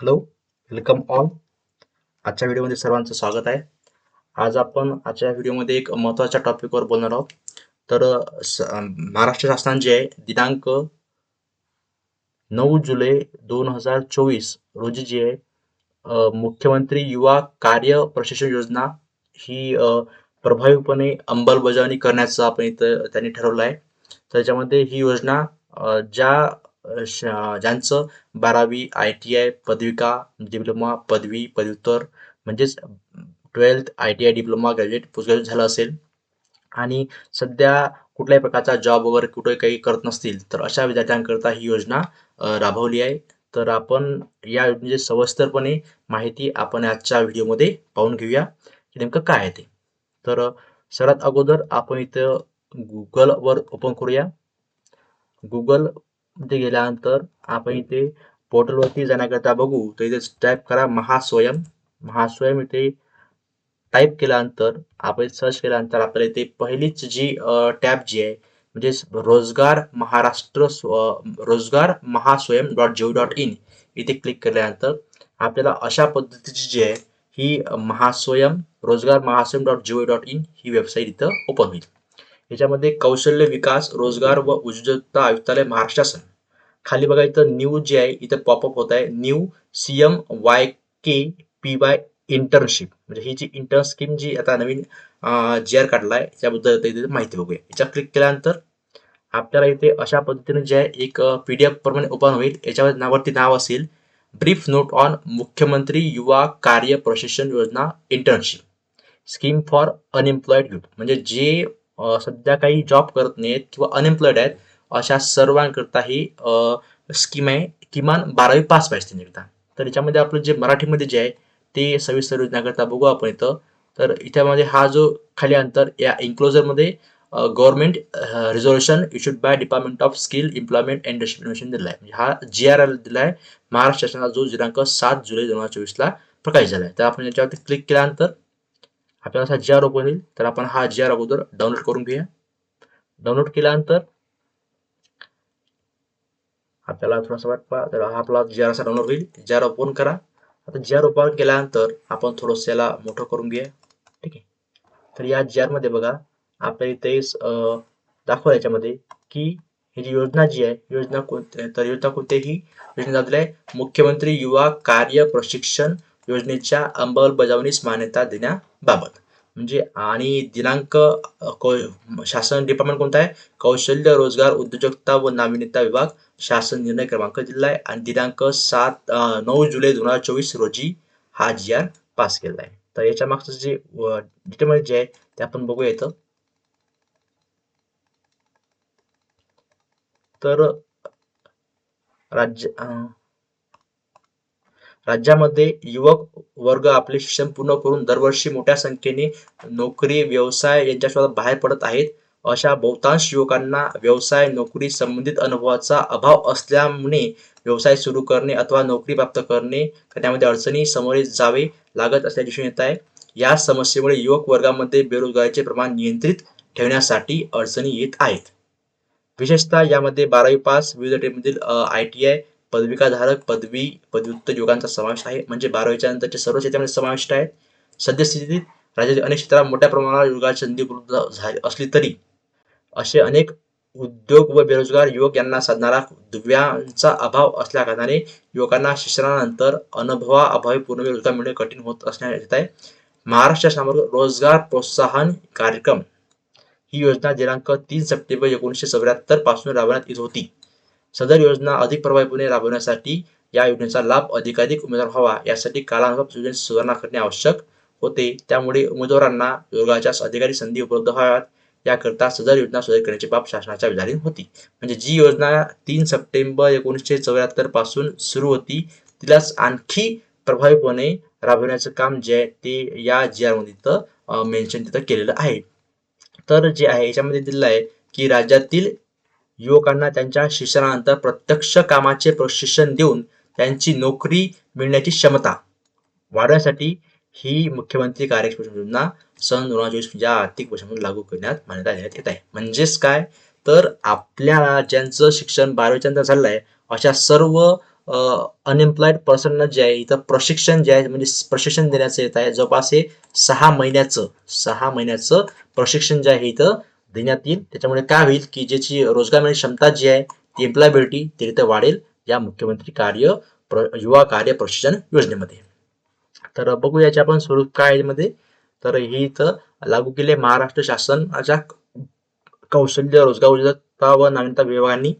Hello welcome all आजच्या व्हिडिओमध्ये सर्वांचं स्वागत आहे. आज आपण आजच्या व्हिडिओमध्ये एक महत्त्वाच्या टॉपिकवर बोलणार आहोत. तर महाराष्ट्र शासन जे आहे दिनांक नऊ जुलै दोन हजार चोवीस रोजी जी आहे मुख्यमंत्री युवा कार्य प्रशिक्षण योजना ही प्रभावीपणे अंमलबजावणी करण्याचं आपण इथं त्यांनी ठरवलं आहे. त्याच्यामध्ये ही योजना ज्या ज्यांचं बारावी आय टी आय पदविका डिप्लोमा पदवी पदव्युत्तर म्हणजेच twelfth I T I diploma graduate post graduate झालं असेल. आणि सध्या कुठल्याही प्रकारचा जॉब वगैरे कुठे काही करत नसतील तर अशा विद्यार्थ्यांकरता ही योजना राबवली आहे. तर आपण या योजनेची सविस्तरपणे माहिती आपण आजच्या व्हिडिओमध्ये पाहून घेऊया की नेमकं काय आहे ते. तर सर्वात अगोदर आपण इथं गुगलवर ओपन करूया. गुगल मध्ये गेल्यानंतर आपण इथे पोर्टलवरती जाण्याकरता बघू तर इथे टाईप करा महास्वयम महास्वयम इथे टाईप केल्यानंतर आपण सर्च केल्यानंतर आपल्याला इथे पहिलीच जी टॅब जी आहे म्हणजे रोजगार महाराष्ट्र स्व- रोजगार Mahaswayam dot G O dot in इथे क्लिक केल्यानंतर आपल्याला अशा पद्धतीची जी आहे ही महास्वयम रोजगार Mahaswayam dot G O dot in he website इथं ओपन होईल. याच्यामध्ये कौशल्य विकास रोजगार व उद्योजकता आयुक्तालय महाराष्ट्र शासन खाली बघा इथं न्यू जे आहे इथं पॉपअप होत आहे. New CM Y K P Y internship म्हणजे ही जी इंटर्न स्कीम जी आता नवीन जी आर काढलाय त्याबद्दल माहिती बघूया. याच्यावर क्लिक केल्यानंतर आपल्याला इथे अशा पद्धतीने जे आहे एक पीडीएफ प्रमाणे ओपन होईल. याच्यावर नावावरती नाव असेल ब्रीफ नोट ऑन मुख्यमंत्री युवा कार्य प्रशिक्षण योजना internship scheme for unemployed youth म्हणजे जे सध्या काही जॉब करत नाहीत किंवा अनएम्प्लॉईड आहेत अशा सर्वांकरता ही स्कीम आहे किमान बारावी पास पाहिजे त्यांच्याकरता तर याच्यामध्ये आपलं जे मराठीमध्ये जे आहे ते सविस्तर योजनाकरता बघू आपण इथं. तर इथ्यामध्ये हा जो खाली अंतर या इन्क्लोजरमध्ये government resolution issued by department of skill employment and distribution दिला आहे म्हणजे हा जी आर एल दिला आहे महाराष्ट्र शासनाचा जो दिनांक सात जुलै दोन हजार चोवीसला प्रकाशित झाला आहे तर आपण याच्यावरती क्लिक केल्यानंतर आपल्याला असा जी आर ओपन होईल तर आपण हा जी आर अगोदर डाउनलोड करून घेऊया. डाउनलोड केल्यानंतर आपल्याला थोडासा वाटपा तर हा आपला जी आर असा डाउनलोड होईल. जी आर ओपन करा. आता जी आर ओपन केल्यानंतर आपण थोडंसं याला मोठं करून घेऊया. ठीक आहे? तर या जी आरमध्ये बघा आपल्या इथे दाखवा याच्यामध्ये की ही जी योजना जी आहे योजना कोणत्या तर योजना कोणत्याही योजना आहे मुख्यमंत्री युवा कार्य प्रशिक्षण योजनेच्या अंमलबजावणीस मान्यता देण्याबाबत. म्हणजे आणि दिनांक शासन डिपार्टमेंट कोणता आहे? कौशल्य रोजगार उद्योजकता व नाविन्यता विभाग शासन निर्णय क्रमांक दिला आहे आणि दिनांक सात नऊ जुलै दोन हजार चोवीस रोजी हा जी आर पास केला आहे. तर याच्या मागचं जे डिटेल जे आहे ते आपण बघूया इथं. तर राज्य राज्यामध्ये युवक वर्ग आपले शिक्षण पूर्ण करून दरवर्षी मोठ्या संख्येने नोकरी व्यवसाय यांच्या शोधात बाहेर पडत आहेत. अशा बहुतांश युवकांना व्यवसाय नोकरी संबंधित अनुभवाचा अभाव असल्यामुळे व्यवसाय सुरू करणे अथवा नोकरी प्राप्त करणे त्यामध्ये अडचणी समोरे जावे लागत असल्या दिसून येत आहे. या समस्येमुळे युवक वर्गामध्ये बेरोजगारीचे प्रमाण नियंत्रित ठेवण्यासाठी अडचणी येत आहेत. विशेषतः यामध्ये बारावी पास विविध आय टी आय पदविकाधारक पदवी पदव्युत्तर युवकांचा समावेश आहे. म्हणजे बारावीच्या नंतरचे सर्व क्षेत्रामध्ये समाविष्ट आहेत. सद्यस्थितीत राज्यातील अनेक क्षेत्रात मोठ्या प्रमाणावर युगाची संधी उपलब्ध झाली असली तरी असे अनेक उद्योग व बेरोजगार युवक यांना साधणारा दुव्यांचा अभाव असल्या कारणाने युवकांना शिक्षणानंतर अनुभवाअभावी पूर्ण रोजगार मिळणे कठीण होत असण्यात येत आहे. महाराष्ट्र समोर रोजगार प्रोत्साहन कार्यक्रम ही योजना दिनांक तीन सप्टेंबर एकोणीसशे चौऱ्याहत्तरपासून राबवण्यात येत होती. सदर योजना अधिक प्रभावीपणे राबवण्यासाठी या योजनेचा लाभ अधिकाधिक उमेदवार व्हावा यासाठी कालानुभव योजनेत सुधारणा करणे आवश्यक होते. त्यामुळे उमेदवारांना योगाच्या अधिकारी संधी उपलब्ध व्हाव्यात. याकरता सदर योजना सुधारित करण्याची बाब शासनाच्या विचाराधीन होती. म्हणजे जी योजना तीन सप्टेंबर एकोणीसशे चौऱ्याहत्तरपासून सुरू होती तिलाच आणखी प्रभावीपणे राबवण्याचं काम जे आहे ते या जी आरमध्ये तिथं मेन्शन तिथं केलेलं आहे. तर जे आहे याच्यामध्ये दिलेलं आहे की राज्यातील युवकांना त्यांच्या शिक्षणानंतर प्रत्यक्ष कामाचे प्रशिक्षण देऊन त्यांची नोकरी मिळण्याची क्षमता वाढवण्यासाठी ही मुख्यमंत्री कार्यक्षम योजना सन दोन हजार चोवीस या आर्थिक वर्षामध्ये लागू करण्यात मान्यता देण्यात येत आहे. म्हणजेच काय? तर आपल्याला ज्यांचं शिक्षण बारावीच्या झालं आहे अशा सर्व अनएम्प्लॉईड पर्सनला जे आहे इथं प्रशिक्षण जे आहे म्हणजे प्रशिक्षण देण्याचं येत आहे. जवळपास हे सहा महिन्याचं सहा महिन्याचं प्रशिक्षण जे आहे इथं देण्यात येईल. त्याच्यामुळे काय होईल की ज्याची रोजगार मिळण्याची क्षमता जी आहे ती एम्प्लॉयबिलिटी ती वाढेल या मुख्यमंत्री कार्य प्र युवा कार्य प्रशिक्षण योजनेमध्ये. तर बघू याचे आपण स्वरूप काय यामध्ये तर हे इथं लागू केले महाराष्ट्र शासनाच्या कौशल्य रोजगार उद्योजकता व नाविन्यता विभागांनी.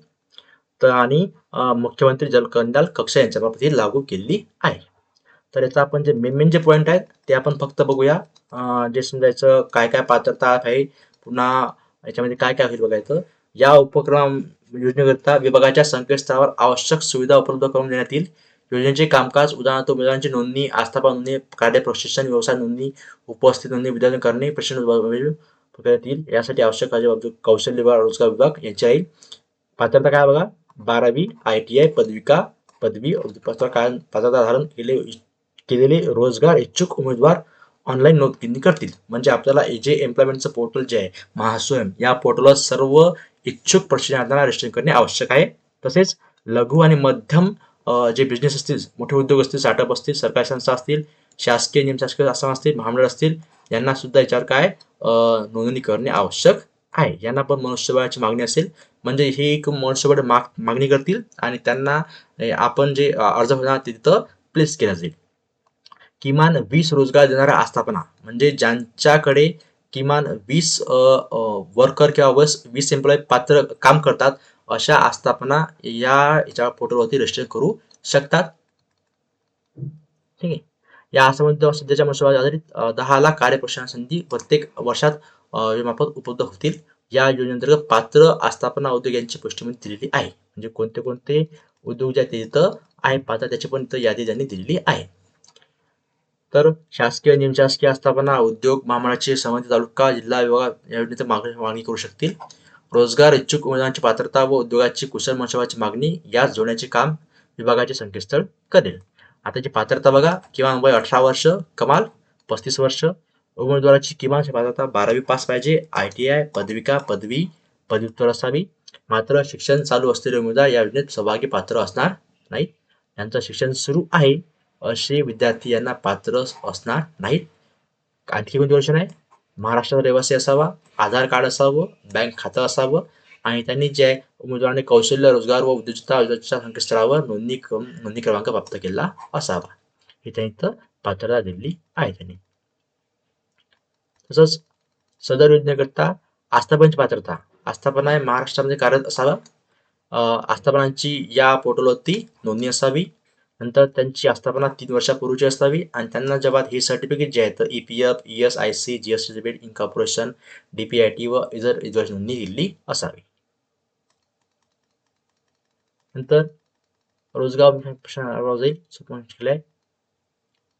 तर आणि अं, मुख्यमंत्री कक्षा यांच्या यांच्याबाबत ही लागू केलेली आहे. तर याचा आपण जे मेन मेन जे पॉईंट आहेत ते आपण फक्त बघूया. जे समजायचं काय काय पात्रता आहे पुन्हा याच्यामध्ये काय काय होईल बघायचं? या उपक्रम योजनेकरिता विभागाच्या संकेतस्थळावर आवश्यक सुविधा उपलब्ध करून देण्यात येईल. योजनेचे कामकाज उदाहरणार्थ उमेदवारांची नोंदणी आस्थापना नोंदणी कार्य प्रशिक्षण व्यवसाय नोंदणी उपस्थित नोंदणी विद्यार्थी करणे प्रशिक्षण करण्यात येईल. यासाठी आवश्यक कौशल्य विभाग रोजगार विभाग यांची राहील पात्रता काय बघा? बारावी आय टी आय पदविका पदवी पत्र काय पात्रता धारण केले केलेले रोजगार इच्छुक उमेदवार ऑनलाईन नोंदणी करतील? म्हणजे आपल्याला जे एम्प्लॉयमेंटचं पोर्टल जे आहे महास्वयम या पोर्टलवर सर्व इच्छुक प्रशिक्षणार्थ्यांना रजिस्ट्रेशन करणे आवश्यक आहे. तसेच लघु आणि मध्यम जे बिझनेस असतील मोठे उद्योग असतील स्टार्टअप असतील सरकारी संस्था असतील शासकीय निमशासकीय संस्था असतील महामंडळ असतील यांना सुद्धा याच्यावर काय नोंदणी करणे आवश्यक आहे. यांना पण मनुष्यबळाची मागणी असेल. म्हणजे हे एक मनुष्यबळ माग मागणी करतील आणि त्यांना आपण जे अर्ज भरणार ते तिथं प्लेस केला जाईल. किमान वीस रोजगार देणाऱ्या आस्थापना. म्हणजे ज्यांच्याकडे किमान वीस वर्कर किंवा वीस वीस एम्प्लॉय पात्र काम करतात अशा आस्थापना या याच्या पोर्टलवरती रजिस्टर करू शकतात. ठीक आहे. या आस्थापनेत सध्याच्या मनुष्यबळ आधारित दहा लाख कार्यप्रशिक्षण संधी प्रत्येक वर्षात अ, मार्फत उपलब्ध होतील. या योजनेअंतर्गत पात्र आस्थापना उद्योग यांची पुष्टीमध्ये दिलेली आहे. म्हणजे कोणते कोणते उद्योग जे आहेत आहे पात्र त्याची पण यादी त्यांनी दिलेली आहे. तर शासकीय निमशासकीय आस्थापना उद्योग महामंडळाचे संबंधित तालुका जिल्हा विभाग या योजनेत मागणी मागणी करू शकतील. रोजगार इच्छुक उमेदवारांची पात्रता व उद्योगाची कुशल मनुष्यबळाची मागणी यास जोडण्याचे काम विभागाचे संकेतस्थळ करेल. आताची पात्रता बघा. किमान वय अठरा वर्ष कमाल पस्तीस वर्ष. उमेदवाराची किमान पात्रता बारावी पास पाहिजे. आय टी आय पदविका पदवी पदव्युत्तर असावी. मात्र शिक्षण चालू असलेले उमेदवार या योजनेत सहभागी पात्र असणार नाही यांचं शिक्षण सुरू आहे. असे विद्यार्थी यांना पात्र असणार नाहीत. आणखी कोणती वर्षण आहे महाराष्ट्राचा रहिवासी असावा आधार कार्ड असावं बँक खातं असावं आणि त्यांनी जे आहे उमेदवाराने कौशल्य रोजगार व उद्योजकता योजनेच्या संकेतस्थळावर नोंदणी नोंदणी क्रमांक प्राप्त केला असावा. हे त्यांनी इथं पात्रता दिलेली आहे त्यांनी. तसंच सदर योजनेकरता आस्थापनाची पात्रता. आस्थापना हे महाराष्ट्रामध्ये कार्यरत असावा. आस्थापनांची या पोर्टलवरती नोंदणी असावी. नंतर त्यांची आस्थापना तीन वर्षापूर्वीची असावी आणि त्यांना जेव्हा हे सर्टिफिकेट जे आहे तर E P F E S I C G S T incorporation D P I T व इतर इतर नोंदणी दिलेली असावी. नंतर रोजगार प्रश्न जाईल शिकले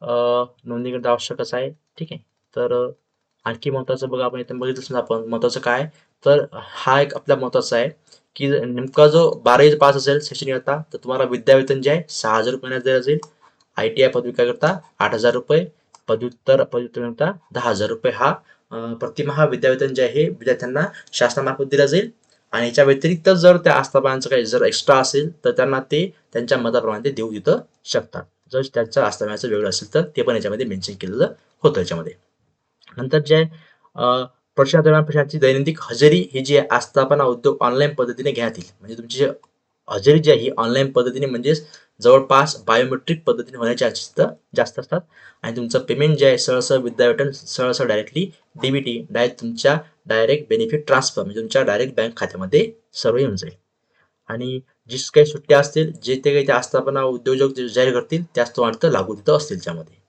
नोंदणीकरता आवश्यकच आहे ठीक आहे. तर आणखी महत्वाचं बघा आपण इथे बघितलं आपण महत्वाचं काय? तर हा एक आपला महत्त्वाचा आहे. की नेमका जो बारावी पास असेल शैक्षणिक आता तर तुम्हाला विद्यावेतन जे आहे सहा हजार रुपये दिलं जाईल आय टी आय पदविका करता? आठ हजार रुपये. पदव्युत्तर पदव्युत्तर करता दहा हजार रुपये. हा प्रतिमहा विद्यावेतन जे आहे विद्यार्थ्यांना शासनामार्फत दिला जाईल. आणि याच्या व्यतिरिक्त जर त्या आस्थापनांचं काही जर एक्स्ट्रा असेल तर त्यांना ते त्यांच्या मताप्रमाणे ते देऊ देऊ शकतात. जर त्यांच्या आस्थापनाचं वेगळं असेल तर ते पण याच्यामध्ये मेन्शन केलेलं होतं याच्यामध्ये. नंतर जे आहे अं, प्रशिक्षण दरम्यान दैनंदिन हजेरी ही जी आहे आस्थापना उद्योग ऑनलाईन पद्धतीने घेण्यात येईल. म्हणजे तुमची जी हजेरी जी आहे ही ऑनलाईन पद्धतीने म्हणजेच जवळपास बायोमेट्रिक पद्धतीने होण्याचे चान्सेस जास्त असतात. आणि तुमचं पेमेंट जे आहे सहसह विद्यावेतन सहसह डायरेक्टली डीबीटी डायरेक्ट तुमच्या डायरेक्ट बेनिफिट ट्रान्सफर म्हणजे तुमच्या डायरेक्ट बँक खात्यामध्ये सर्व येऊन जाईल. आणि जी काही सुट्ट्या असतील जे ते काही त्या आस्थापना उद्योजक जे जाहीर करतील त्याच तो अर्थ लागू तिथं असतील त्यामध्ये.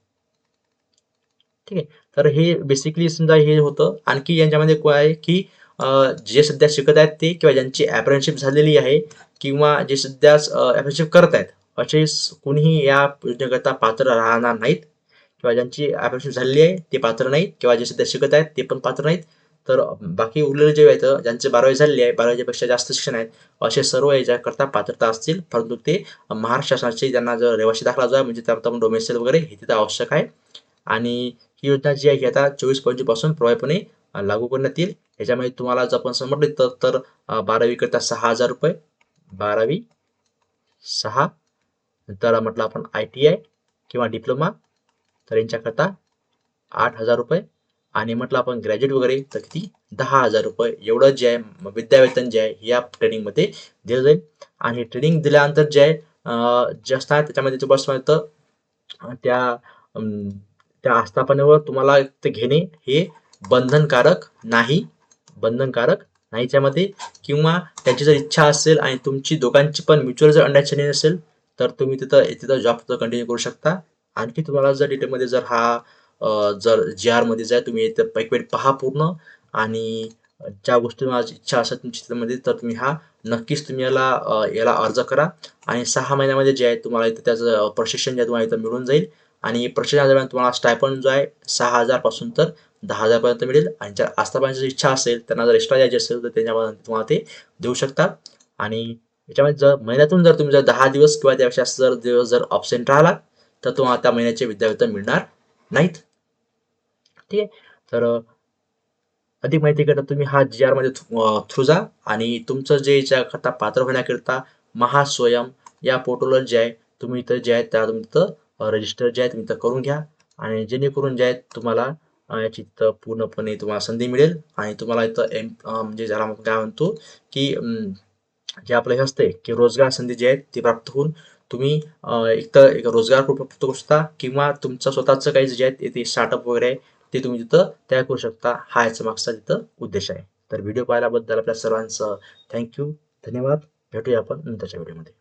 ठीक आहे. तर हे बेसिकली समजा हे होतं. आणखी यांच्यामध्ये काय आहे की जे सध्या शिकत आहेत ते किंवा ज्यांची ॲप्रेनशिप झालेली आहे किंवा जे सध्या ॲप्रेनशिप करत आहेत असे कुणीही कोणीही या योजनेकरता पात्र राहणार नाहीत किंवा ज्यांची ॲप्रेनशिप झालेली आहे ते पात्र नाहीत किंवा जे सध्या शिकत आहेत ते पण पात्र नाहीत. तर बाकी उरलेले जे आहेत ज्यांचे बारावी झालेली आहे बारावीपेक्षा जास्त शिक्षण आहेत असे सर्व याच्याकरता पात्रता असतील. परंतु ते महाराष्ट्र शासनाचे त्यांना जर रहिवासी दाखला जो आहे म्हणजे त्यात आपण डोमेस्टिक वगैरे हे तिथं आवश्यक आहे. आणि ही योजना जी आहे ही आता चोवीस पंचवीसपासून प्रभावीपणे लागू करण्यात येईल. याच्यामध्ये तुम्हाला जर आपण समजले तर तर बारावी करता सहा हजार रुपये बारावी सहा नंतर म्हटलं आपण आय टी आय किंवा डिप्लोमा तर यांच्याकरता आठ हजार रुपये. आणि म्हटलं आपण ग्रॅज्युएट वगैरे तर किती? दहा हजार रुपये. एवढं जे आहे विद्यावेतन जे आहे या ट्रेनिंगमध्ये दिलं जाईल. आणि ट्रेनिंग दिल्यानंतर जे आहे अं, जे असतात त्याच्यामध्ये तुम्हाला त्या त्या आस्थापनेवर तुम्हाला ते घेणे हे बंधनकारक नाही. बंधनकारक नाही. त्यामध्ये किंवा त्यांची जर इच्छा असेल आणि तुमची दोघांची पण म्युच्युअल जर अंडरस्टँडिंग असेल तर तुम्ही तिथं तिथं जॉब कंटिन्यू करू शकता. आणखी तुम्हाला जर डिटेलमध्ये जर हा जर जी आरमध्ये जाय तुम्ही एक वेळ पहा पूर्ण. आणि ज्या गोष्टी माझी इच्छा असेल तुमच्या त्यामध्ये तर तुम्ही हा नक्कीच तुम्ही याला याला अर्ज करा. आणि सहा महिन्यामध्ये जे आहे तुम्हाला इथं त्याचं प्रशिक्षण जे आहे तुम्हाला इथं मिळून जाईल. आणि प्रशिक्षणादरम्यान तुम्हाला स्टायपन जो आहे सहा हजारपासून तर दहा हजारपर्यंत मिळेल. आणि जर आस्थापनाची इच्छा असेल त्यांना जर एक्स्ट्रा द्यायची असेल तर त्यांच्यामध्ये तुम्हाला ते देऊ शकतात आणि याच्यामध्ये जर महिन्यातून जर तुम्ही जर दहा दिवस किंवा त्यापेक्षा जास्त जर दिवस जर ऑब्सेंट राहिला तर तुम्हाला त्या महिन्याचे विद्यावेतन मिळणार नाहीत. ठीक आहे? तर अधिक माहितीकरता तुम्ही हा जी आरमध्ये थ्रू जा. आणि तुमचं जे याच्याकरता पात्र होण्याकरिता महास्वयम या पोर्टलवर जे आहे तुम्ही इथं जे आहे त्या तुम्ही रजिस्टर जे आहेत तुम्ही करून घ्या आणि जेणेकरून जे आहेत तुम्हाला याची तिथं पूर्णपणे तुम्हाला संधी मिळेल आणि तुम्हाला इथं एम म्हणजे ज्याला आपण काय म्हणतो की जे आपलं हे असते की रोजगार संधी जी आहेत ती प्राप्त होऊन तुम्ही एक तर एक रोजगार प्राप्त करू शकता किंवा तुमचं स्वतःचं काही जे आहे ते स्टार्टअप वगैरे आहे ते तुम्ही तिथं तयार करू शकता. हा याचा मागचा तिथं उद्देश आहे. तर व्हिडिओ पाहिल्याबद्दल आपल्या सर्वांचं थँक्यू धन्यवाद. भेटूया आपण नंतरच्या व्हिडिओमध्ये